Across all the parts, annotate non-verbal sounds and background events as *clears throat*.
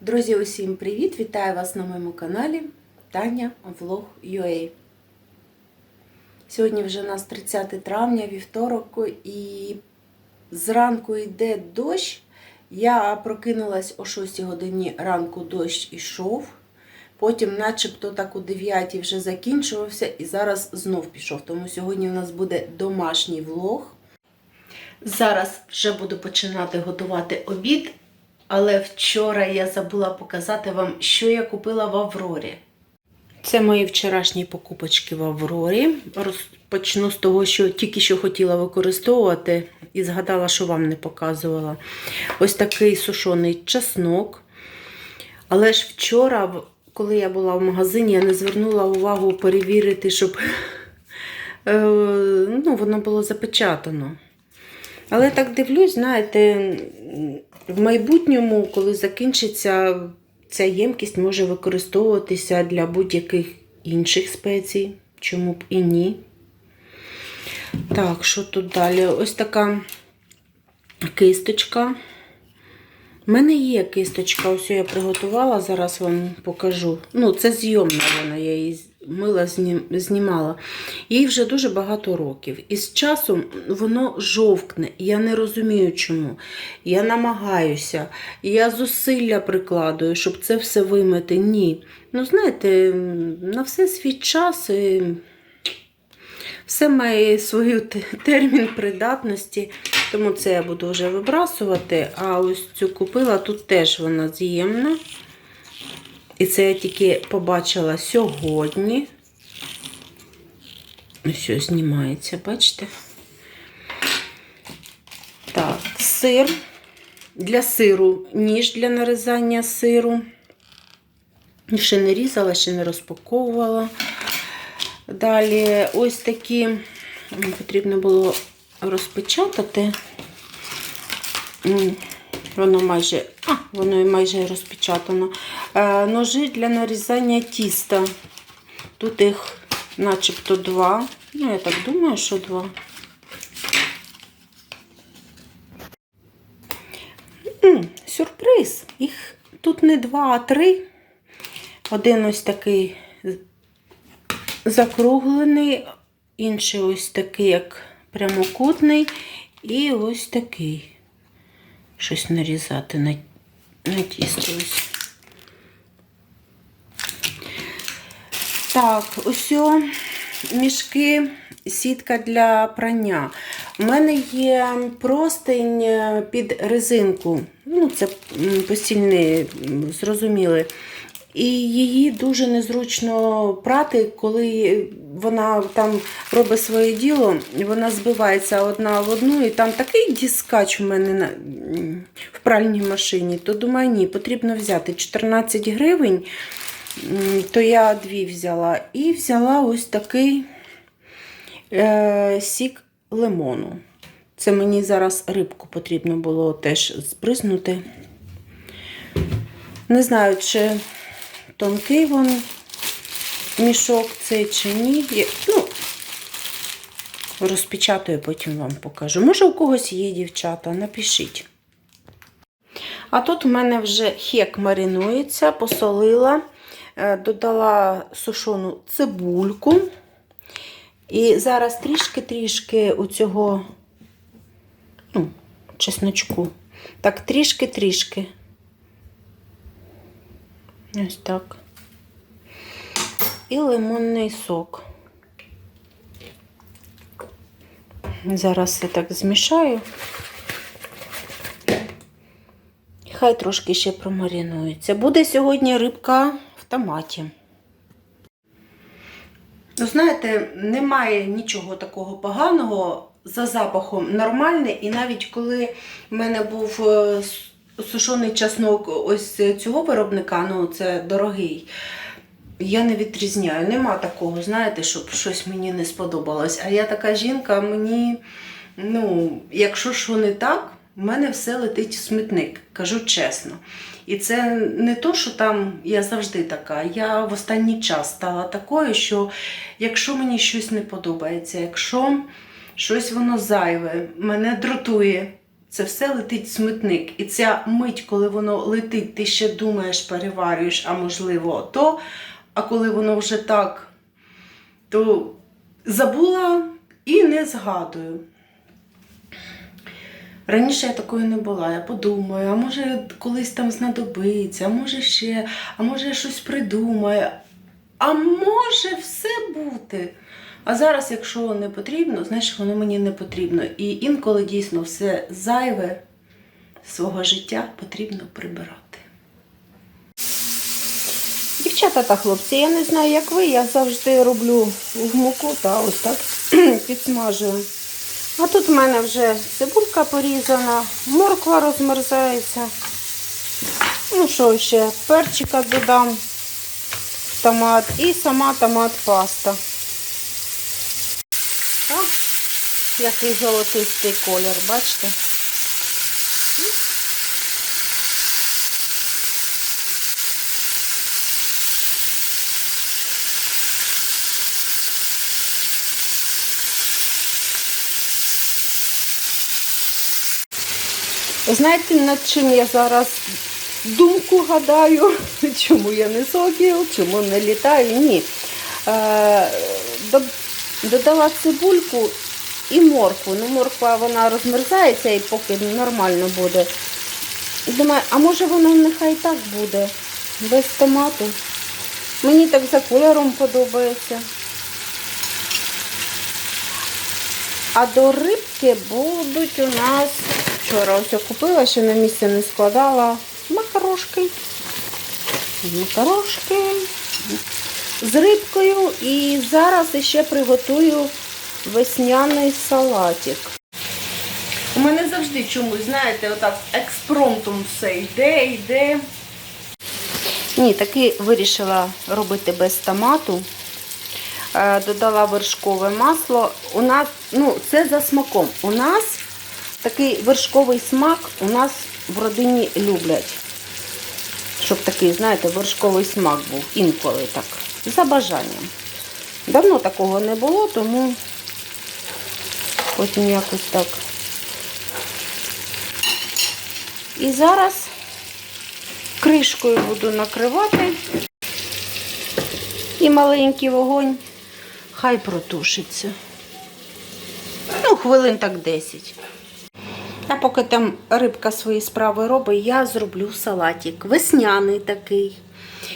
Друзі, усім привіт! Вітаю вас на моєму каналі Таня Влог UA. Сьогодні вже у нас 30 травня, вівторок, і зранку йде дощ. Я прокинулась о 6 годині ранку, дощ ішов. Потім, начебто, так у 9 вже закінчувався, і зараз знов пішов. Тому сьогодні у нас буде домашній влог. Зараз вже буду починати готувати обід. Але вчора я забула показати вам, що я купила в Аврорі. Це мої вчорашні покупочки в Аврорі. Розпочну з того, що тільки що хотіла використовувати, і згадала, що вам не показувала. Ось такий сушений чеснок. Але ж вчора, коли я була в магазині, я не звернула увагу перевірити, щоб *laughs* е, ну, воно було запечатано. Але так дивлюсь, знаєте, в майбутньому, коли закінчиться ця ємкість, може використовуватися для будь-яких інших спецій. Чому б і ні. Так, що тут далі? Ось така кисточка. У мене є кисточка, ось я приготувала, зараз вам покажу. Ну, це зйомна вона, я її мила знімала. Їй вже дуже багато років. І з часом воно жовкне. Я не розумію чому. Я намагаюся, я зусилля прикладую, щоб це все вимити. Ні. Ну, знаєте, на все свій час. І... Все має свій термін придатності, тому це я буду вже вибрасувати. А ось цю купила, тут теж вона з'ємна. І це я тільки побачила сьогодні. Ось знімається, бачите? Так, сир. Для сиру, ніж для нарізання сиру. Ще не різала, ще не розпаковувала. Далі ось такі потрібно було розпечатати. Воно майже, а, воно майже розпечатано. Е, ножи для нарізання тіста. Тут їх начебто два. Ну, я так думаю, що два. М, сюрприз. Їх тут не два, а три. Один ось такий закруглений, інший ось такий, як прямокутний, і ось такий. Щось нарізати на, на. Так, ось мішки, сітка для прання. У мене є простень під резинку. Ну, це постільний, зрозуміли. І її дуже незручно прати, коли вона там робить своє діло, вона збивається одна в одну, і там такий діскач у мене на, в пральній машині, то думаю, ні, потрібно взяти 14 гривень, то я дві взяла. І взяла ось такий е, сік лимону. Це мені зараз рибку потрібно було теж збризнути. Не знаю, чи тонкий вон мішок цей чи ні. Ну, розпечатаю, потім вам покажу. Може, у когось є дівчата, напишіть. А тут у мене вже хек маринується, посолила, е, додала сушену цибульку. І зараз трішки-трішки у цього ну, чесночку. Так, трішки-трішки. Ось так. І лимонний сок. Зараз все так змішаю. Хай трошки ще промарінується. Буде сьогодні рибка в томаті. Ну, знаєте, немає нічого такого поганого. За запахом нормальний. І навіть коли в мене був сушений чеснок ось цього виробника, ну це дорогий. Я не відрізняю. Нема такого, знаєте, щоб щось мені не сподобалось. А я така жінка, мені, ну, якщо що не так, в мене все летить в смітник, кажу чесно. І це не то, що там я завжди така. Я в останній час стала такою, що якщо мені щось не подобається, якщо щось воно зайве, мене дратує, це все летить в смітник. І ця мить, коли воно летить, ти ще думаєш, переварюєш, а можливо, то. А коли воно вже так, то забула і не згадую. Раніше я такою не була. Я подумаю, а може колись там знадобиться, а може ще, а може я щось придумаю. А може все бути. А зараз, якщо не потрібно, значить воно мені не потрібно. І інколи дійсно все зайве свого життя потрібно прибирати. Дівчата та хлопці, я не знаю, як ви, я завжди роблю в муку та ось так *clears throat* підсмажую. А тут в мене вже цибулька порізана, морква розмерзається. Ну що ще, перчика додам, томат і сама томат паста. Так, який золотистий колір, бачите? Знаєте, над чим я зараз думку гадаю? *laughs* Чому я не сокіл, чому не літаю? Ні. Е, до- додала цибульку і моркву. Ну, морква вона розмерзається і поки нормально буде. Думаю, а може воно нехай так буде, без томату. Мені так за кольором подобається. А до рибки будуть у нас вчора ось купила, ще на місце не складала. Макарошки. Макарошки з рибкою. І зараз ще приготую весняний салатик. У мене завжди чомусь, знаєте, отак експромтом все йде, йде. Ні, таки вирішила робити без томату. Е, Додала вершкове масло. У нас, ну, це за смаком. У нас такий вершковий смак у нас в родині люблять. Щоб такий, знаєте, вершковий смак був інколи так. За бажанням. Давно такого не було, тому потім якось так. І зараз кришкою буду накривати. І маленький вогонь хай протушиться. Ну, хвилин так 10. А поки там рибка свої справи робить, я зроблю салатик. Весняний такий.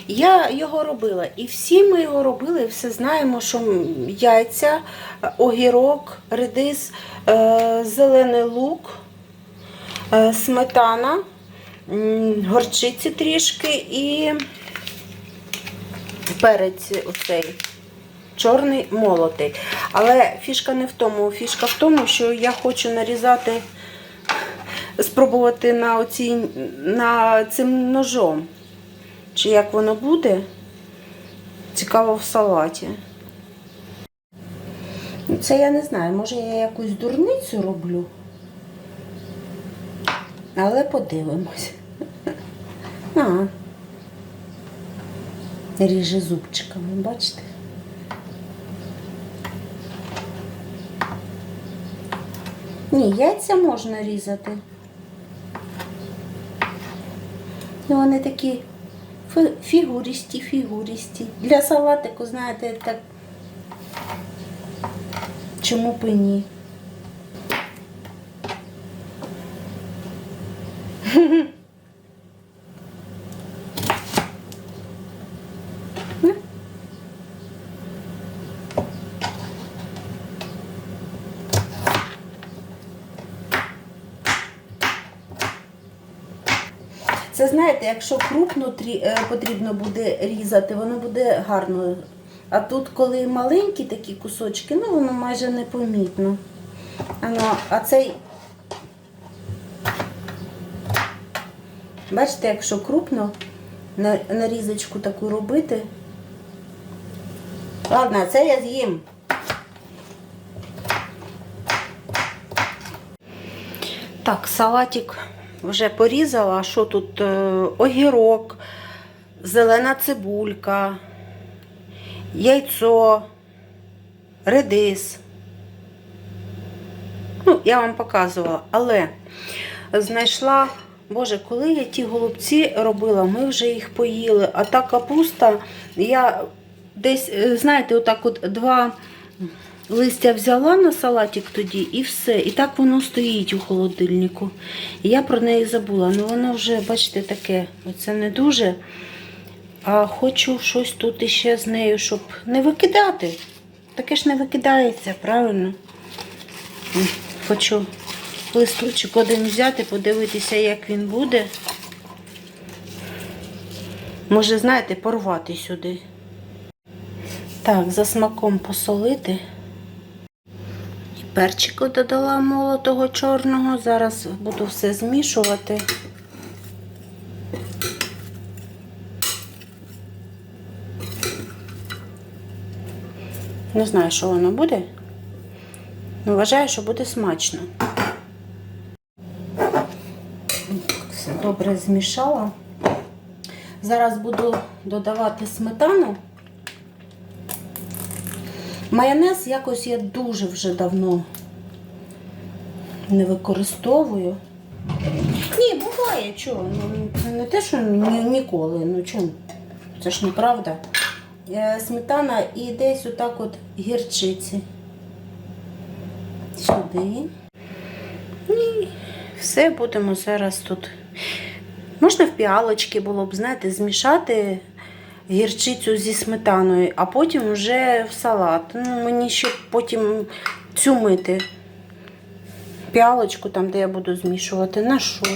Я його робила. І всі ми його робили, все знаємо, що яйця, огірок, редис, е, зелений лук, е, сметана, горчиці трішки і перець оцей чорний молотий. Але фішка не в тому. Фішка в тому, що я хочу нарізати, спробувати на, оцій, на цим ножом. Чи як воно буде? Цікаво в салаті. Ну, Це я не знаю, може я якусь дурницю роблю. Але подивимось. *laughs* А, ріже зубчиками, бачите? Ні, яйця можна різати. Ну, вони такі фігуристі, фігуристі. Для салатику, знаєте, так. Чому б і ні? *laughs* Це знаєте, якщо крупно е, потрібно буде різати, воно буде гарно. А тут, коли маленькі такі кусочки, ну воно майже непомітно. А цей. Бачите, якщо крупно нарізочку таку робити. Ладно, це я з'їм. Так, салатик вже порізала. Що тут? Е, Огірок, зелена цибулька, яйцо, редис. Ну, я вам показувала, але знайшла, Боже, коли я ті голубці робила, ми вже їх поїли. А та капуста, я десь, е, знаєте, отак от два листя взяла на салатик тоді і все. І так воно стоїть у холодильнику. І я про неї забула. Ну воно вже, бачите, таке, оце не дуже. А хочу щось тут іще з нею, щоб не викидати. Таке ж не викидається, правильно? Хочу листочок один взяти, подивитися, як він буде. Може, знаєте, порвати сюди. Так, за смаком посолити. Перчику додала молотого чорного. Зараз буду все змішувати. Не знаю, що воно буде. Ну, Вважаю, що буде смачно. Все добре змішала. Зараз буду додавати сметану. Майонез якось я дуже вже давно не використовую. Ні, буває, чого. Ну, це не те, що ні, ніколи. Ну чому? Це ж неправда. Е, Сметана і десь отак от гірчиці. Сюди. І все будемо зараз тут. Можна в піалочки було б, знаєте, змішати гірчицю зі сметаною, а потім вже в салат. Ну, мені ще потім цю мити. Піалочку там, де я буду змішувати, на що?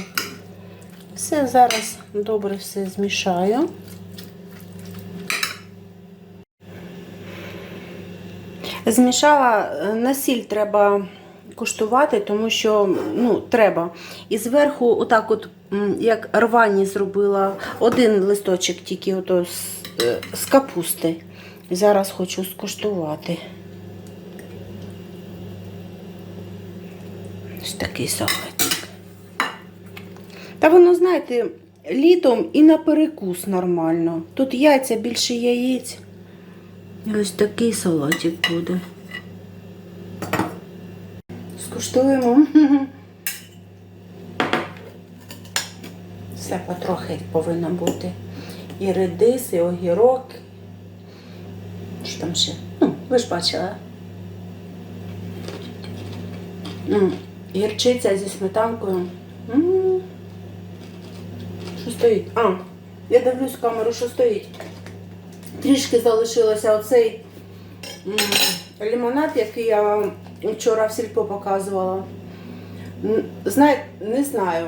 Все зараз добре все змішаю. Змішала е, на сіль треба куштувати, тому що ну, треба. І зверху, отак, от, як рвані зробила один листочок тільки ото з, е, капусти. Зараз хочу скуштувати. Ось такий салатик. Та воно, знаєте, літом і на перекус нормально. Тут яйця більше яєць. Ось такий салатик буде. Скуштуємо. *laughs* Все потрохи повинно бути. І редис, і огірок. Що там ще? Ну, ви ж бачили. Гірчиця зі сметанкою. Що стоїть? А, я дивлюсь камеру, що стоїть. Трішки залишилося оцей м, лимонад, який я вам вчора в сільпо показувала. Знаєте, не знаю.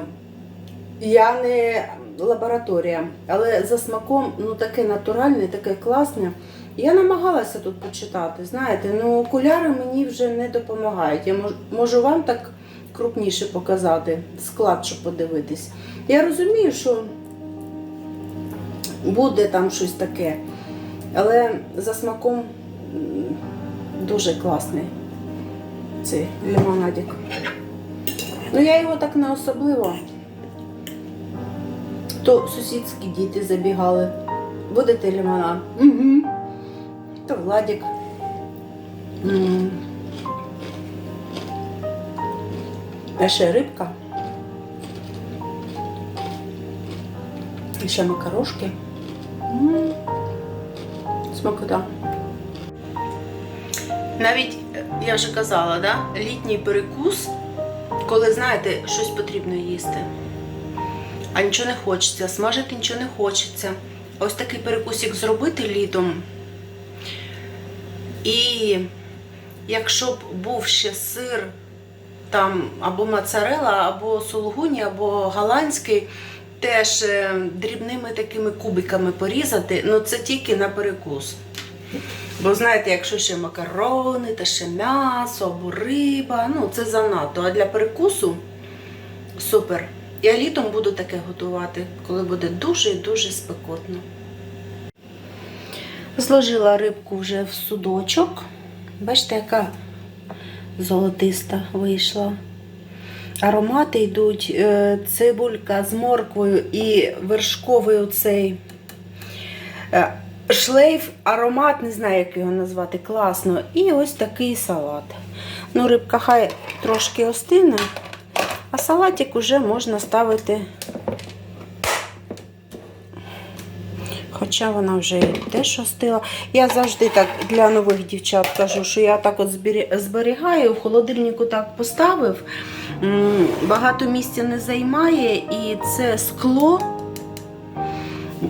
Я не лабораторія, але за смаком ну таке натуральне, таке класне. Я намагалася тут почитати. Знаєте, ну окуляри мені вже не допомагають. Я можу вам так крупніше показати, склад, щоб подивитись. Я розумію, що буде там щось таке. Але за смаком дуже класний цей лимонадик. Ну, я його так не особливо. То сусідські діти забігали. Будете лимонад? Угу. То Владик. М. А ще рибка. І ще макарошки. М. Смакота. Навіть, я вже казала, да? літній перекус, коли, знаєте, щось потрібно їсти. А нічого не хочеться, смажити нічого не хочеться. Ось такий перекусик зробити літом. І якщо б був ще сир, там або моцарела, або сулугуні, або голландський, теж е, дрібними такими кубиками порізати, ну це тільки на перекус. Бо знаєте, якщо ще макарони, та ще м'ясо або риба, ну це занадто. А для перекусу супер. Я літом буду таке готувати, коли буде дуже і дуже спекотно. Зложила рибку вже в судочок. Бачите, яка золотиста вийшла. Аромати йдуть, е, цибулька з морквою і вершковий оцей е, шлейф, аромат, не знаю, як його назвати, класно. І ось такий салат. Ну, рибка хай трошки остине, а салатик уже можна ставити. Хоча вона вже теж остила. Я завжди так для нових дівчат кажу, що я так от зберігаю, в холодильнику так поставив, багато місця не займає, і це скло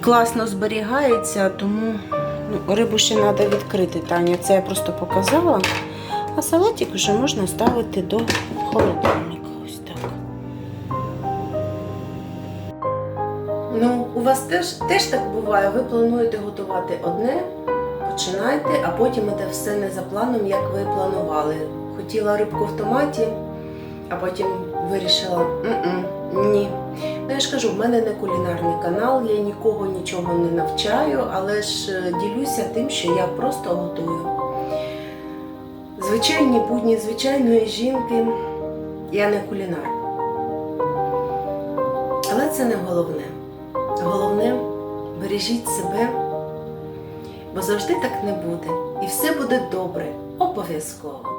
класно зберігається, тому ну, рибу ще треба відкрити, Таня. Це я просто показала. А салатик вже можна ставити до холодильника. Ну, у вас теж, теж так буває. Ви плануєте готувати одне, починайте, а потім іде все не за планом, як ви планували. Хотіла рибку в томаті, а потім вирішила «М-м, ні. Ну, я ж кажу, в мене не кулінарний канал, я нікого нічого не навчаю, але ж е, ділюся тим, що я просто готую. Звичайні будні звичайної жінки, я не кулінар. Але це не головне. Головне, бережіть себе, бо завжди так не буде. І все буде добре, обов'язково.